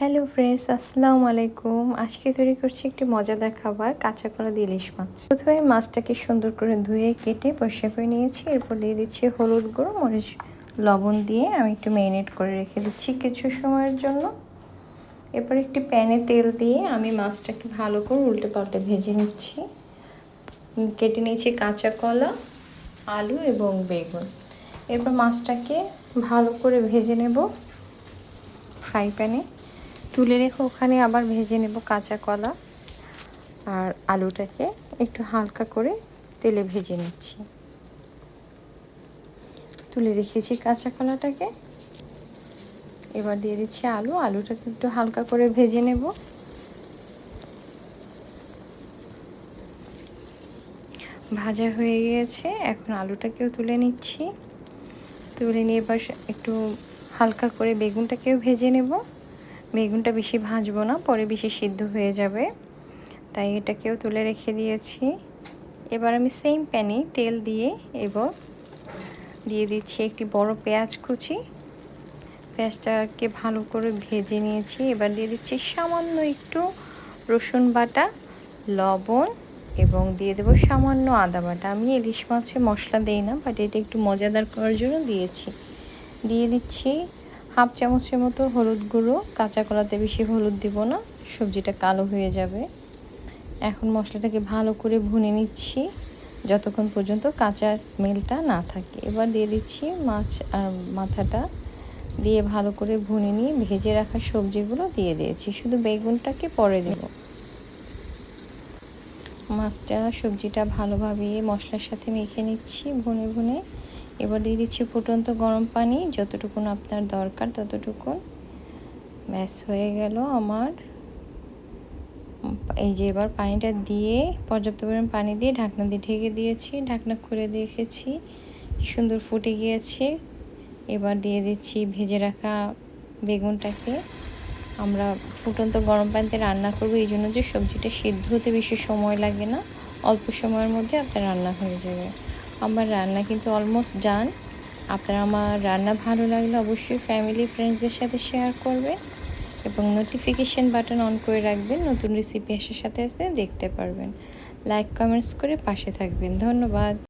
Hello friends আসসালামু আলাইকুম। আজকে তৈরি করছি একটি মজাদার খাবার, কাঁচা কলা দিয়ে ইলিশ মাছ। প্রথমে মাছটাকে সুন্দর করে ধুয়ে, কেটে, পরিষ্কার করে নিয়েছি। এরপর দিয়ে দিচ্ছি হলুদ গুঁড়ো, মরিচ, লবণ দিয়ে আমি একটু ম্যারিনেট করে রেখে দিচ্ছি কিছু সময়ের জন্য। এরপর একটি প্যানে তেল দিয়ে আমি মাছটাকে ভালো করে উল্টে পাল্টে ভেজে নিচ্ছি। কেটে নিয়েছি কাঁচা কলা, আলু এবং বেগুন। এরপর মাছটাকে ভালো করে ভেজে নেব ফ্রাই প্যানে। তুলে রেখে ওখানে আবার ভেজে নেব কাঁচা কলা আর আলুটাকে একটু হালকা করে তেলে ভেজে নিচ্ছি। তুলে রেখেছি কাঁচা কলাটাকে। এবার দিয়ে দিচ্ছি আলু, আলুটাকে একটু হালকা করে ভেজে নেব। ভাজা হয়ে গিয়েছে, এখন আলুটাকেও তুলে নিচ্ছি। তুলে নিয়ে এবার একটু হালকা করে বেগুনটাকেও ভেজে নেব। বেগুনটা বেশি ভাজবো না, পরে বেশি সিদ্ধ হয়ে যাবে। তাই এটাকেও তুলে রেখে দিয়েছি। এবার আমি সেম প্যানে তেল দিয়ে এবার দিয়ে দিচ্ছি একটি বড় পেঁয়াজ কুচি। পেঁয়াজটাকে ভালো করে ভেজে নিয়েছি। এবার দিয়ে দিচ্ছি সামান্য একটু রসুন বাটা, লবণ এবং দিয়ে দেবো সামান্য আদা বাটা। আমি ইলিশ মাছে মশলা দেই না বাট এটা একটু মজাদার করার জন্য দিয়েছি। দিয়ে দিচ্ছি হাফ চামচের মতো হলুদ গুঁড়ো, কাঁচা কলাতে বেশি হলুদ দিব না, সবজিটা কালো হয়ে যাবে। এখন মশলাটাকে ভালো করে ভুনে নিচ্ছি, যতক্ষণ পর্যন্ত কাঁচা স্মেলটা না থাকে। এবার দিয়ে দিচ্ছি মাছ আর মাথাটা দিয়ে ভালো করে ভুনে নিয়ে ভেজে রাখা সবজিগুলো দিয়ে দিয়েছি। শুধু বেগুনটাকে পরে দেব। মাছটা, সবজিটা ভালোভাবে মশলার সাথে মেখে নিচ্ছি ভুনে ভুনে। এবার দিয়ে দিচ্ছি ফুটন্ত গরম পানি। যতটুকুন আপনার দরকার, ততটুকুন। ব্যাস, হয়ে গেল আমার। এই যে এবার পানিটা দিয়ে, পর্যাপ্ত পরিমাণ পানি দিয়ে ঢাকনা দিয়ে ঢেকে দিয়েছি। ঢাকনা খুলে দেখেছি, সুন্দর ফুটে গিয়েছে। এবার দিয়ে দিচ্ছি ভেজে রাখা বেগুনটাকে। আমরা ফুটন্ত গরম পানিতে রান্না করব, এই জন্য যে সবজিটা সিদ্ধ হতে বেশি সময় লাগে না। অল্প সময়ের মধ্যে আপনার রান্না হয়ে যাবে। আমার রান্না কিন্তু অলমোস্ট ডান আপনারা আমার রান্না ভালো লাগলে অবশ্যই ফ্যামিলি ফ্রেন্ডসদের সাথে শেয়ার করবেন এবং নোটিফিকেশান বাটন অন করে রাখবেন। নতুন রেসিপি আসার সাথে সাথে দেখতে পারবেন। লাইক কমেন্টস করে পাশে থাকবেন। ধন্যবাদ।